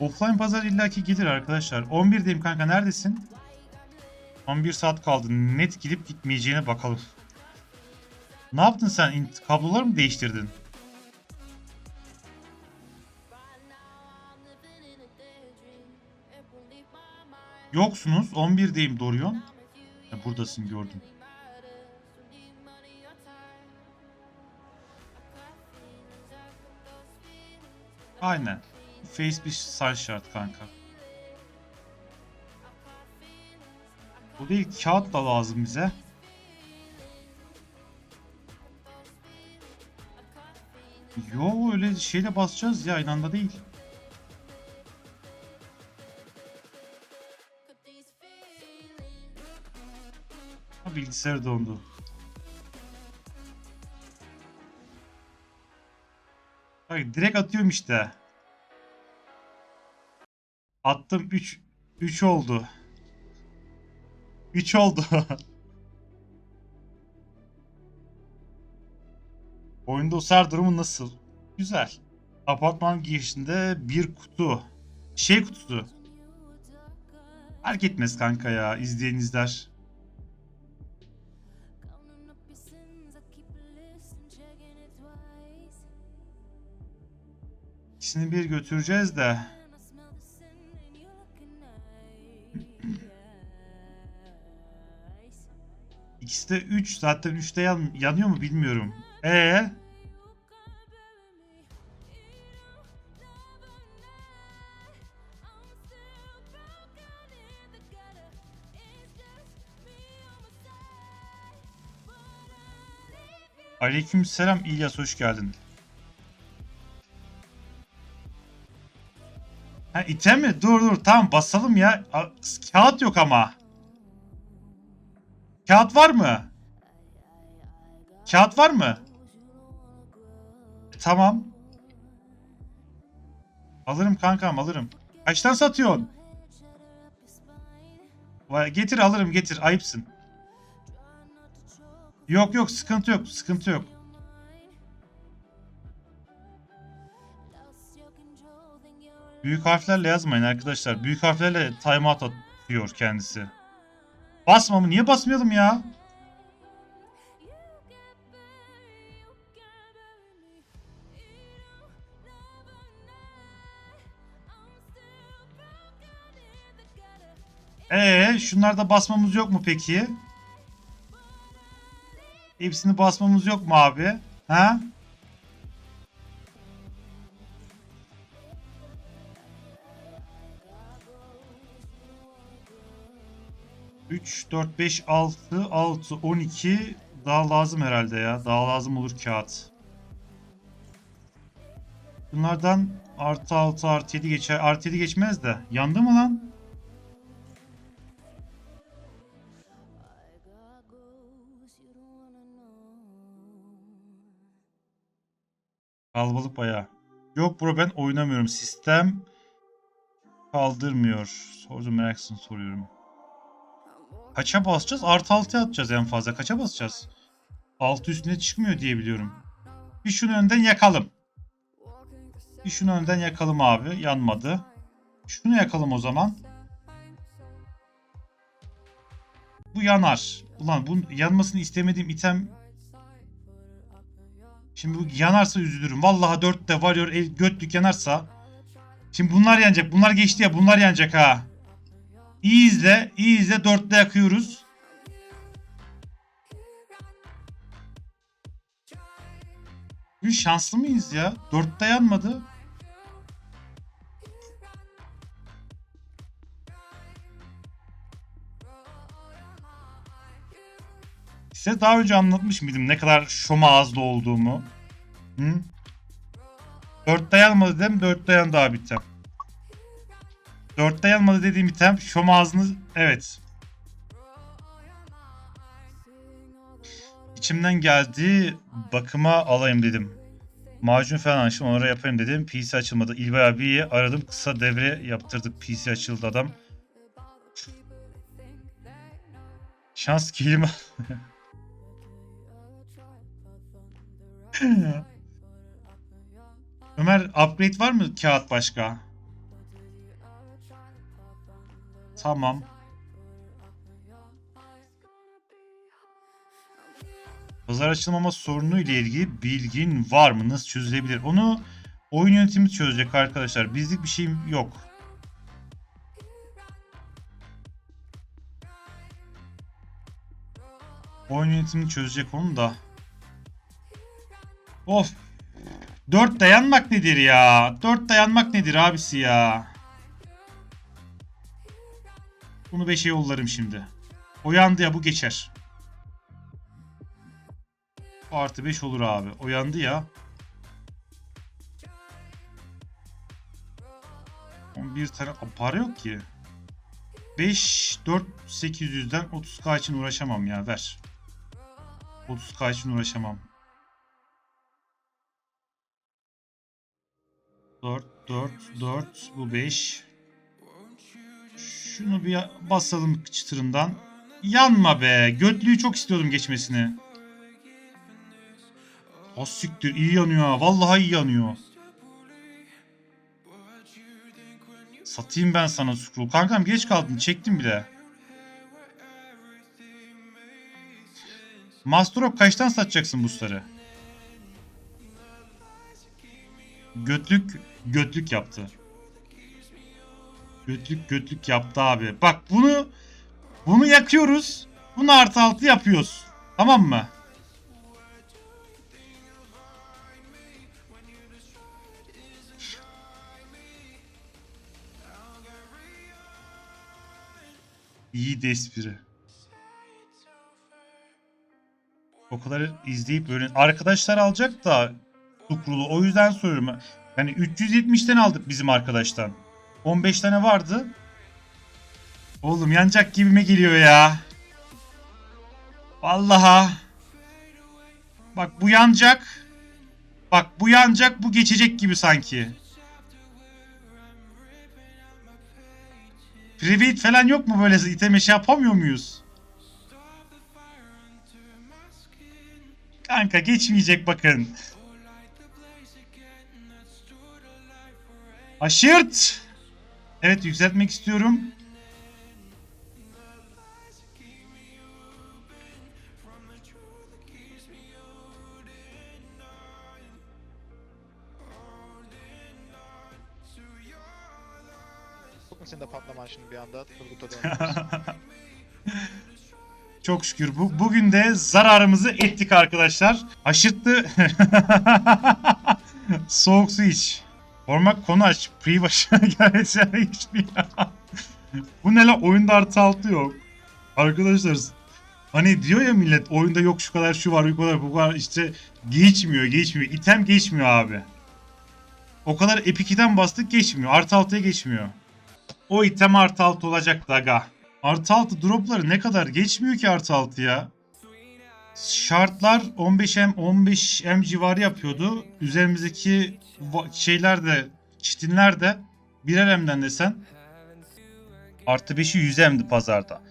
Offline pazar illaki gelir arkadaşlar. 11'deyim kanka neredesin? 11 saat kaldı. Net gidip gitmeyeceğine bakalım. Ne yaptın sen? Kabloları mı değiştirdin? Yoksunuz. 11'deyim Dorion. Ha, buradasın gördüm. Aynen. Face bir say şart kanka. Bu değil kağıt da lazım bize. Yo öyle şeyle basacağız ya aynı anda değil. Bilgisayar dondu. Bak direkt atıyorum işte. Attım 3 3 oldu. 3 oldu. Oyunda usar durumu nasıl? Güzel. Apartman girişinde bir kutu. Şey kutusu. Fark etmez kanka ya. izleyen izler. İkisini bir götüreceğiz de. İkisi de 3. Zaten 3'te yan, yanıyor mu bilmiyorum. Ee? Aleykümselam İlyas hoş geldin. Ha item mi? Dur dur tamam basalım ya. Kağıt yok ama. Kağıt var mı? Kağıt var mı? Tamam. Alırım kankam alırım. Kaçtan satıyorsun? Getir alırım getir ayıpsın. Yok yok sıkıntı yok sıkıntı yok. Büyük harflerle yazmayın arkadaşlar. Büyük harflerle timeout atıyor kendisi. Basma mı? Niye basmayalım ya? Ee, şunlarda basmamız yok mu peki? Hepsini basmamız yok mu abi? Ha? Üç, dört, beş, altı, altı, on iki daha lazım herhalde ya. Daha lazım olur kağıt. Bunlardan artı altı artı yedi geçer. Artı yedi geçmez de. Yandı mı lan? Kalabalık bayağı. Yok bro ben oynamıyorum. Sistem kaldırmıyor. Sordum meraksın soruyorum. Kaça basacağız? Artı 6'ya atacağız en fazla. Kaça basacağız? Altı üstüne çıkmıyor diye biliyorum. Bir şunu önden yakalım. Bir şunu önden yakalım abi. Yanmadı. Şunu yakalım o zaman. Bu yanar. Ulan bu yanmasını istemediğim item Şimdi bu yanarsa üzülürüm. Vallahi 4'te varıyor el götlük yanarsa. Şimdi bunlar yanacak. Bunlar geçti ya. Bunlar yanacak ha. İyi izle. iyi izle. 4'te yakıyoruz. Bugün şanslı mıyız ya? 4'te yanmadı. Size daha önce anlatmış mıydım ne kadar şoma ağızlı olduğumu? Hı? 4'te yanmadı dedim 4'te yandı abi item. 4'te yanmadı dediğim item şoma ağzını evet. İçimden geldi bakıma alayım dedim. Macun falan açtım onlara yapayım dedim. PC açılmadı. İlbay abiyi aradım kısa devre yaptırdık. PC açıldı adam. Şans kelime. Ömer upgrade var mı kağıt başka? Tamam. Pazar açılmama sorunu ile ilgili bilgin var mı? Nasıl çözülebilir? Onu oyun yönetimi çözecek arkadaşlar. Bizlik bir şeyim yok. Oyun yönetimi çözecek onu da. Of. 4 dayanmak nedir ya? 4 dayanmak nedir abisi ya? Bunu 5'e yollarım şimdi. Oyandı ya bu geçer. Artı 5 olur abi. Oyandı ya. 11 tane para yok ki. 5 4 800'den 30k için uğraşamam ya ver. 30k için uğraşamam. 4 4 4 bu 5. Şunu bir basalım çıtırından. Yanma be. Götlüğü çok istiyordum geçmesini. Az siktir iyi yanıyor ha. Vallahi iyi yanıyor. Satayım ben sana scroll. Kankam geç kaldın. Çektim bile. Masterok kaçtan satacaksın busları? Götlük götlük yaptı. Götlük götlük yaptı abi. Bak bunu bunu yakıyoruz. Bunu artı altı yapıyoruz. Tamam mı? İyi de espri. O kadar izleyip böyle arkadaşlar alacak da Tukrulu. O yüzden soruyorum. Yani 370'ten aldık bizim arkadaştan. 15 tane vardı. Oğlum yanacak gibime geliyor ya. Vallahi. Bak bu yanacak. Bak bu yanacak bu geçecek gibi sanki. Private falan yok mu böyle iteme şey yapamıyor muyuz? Kanka geçmeyecek bakın. Aşırt. Evet yükseltmek istiyorum. Senin de patlaman şimdi bir anda Turgut'a? Çok şükür bu bugün de zararımızı ettik arkadaşlar. Aşırttı. Soğuk su iç. Formak konu aç. Pre başına gelmesine geçmiyor. bu ne lan oyunda artı altı yok. Arkadaşlar hani diyor ya millet oyunda yok şu kadar şu var bu kadar bu kadar işte geçmiyor geçmiyor. İtem geçmiyor abi. O kadar Epic item bastık geçmiyor. Artı altıya geçmiyor. O item artı altı olacak daga. Artı altı dropları ne kadar geçmiyor ki artı altı ya. Şartlar 15M 15M civarı yapıyordu. Üzerimizdeki şeyler de çitinler de birer M'den desen artı 5'i 100 M'di pazarda.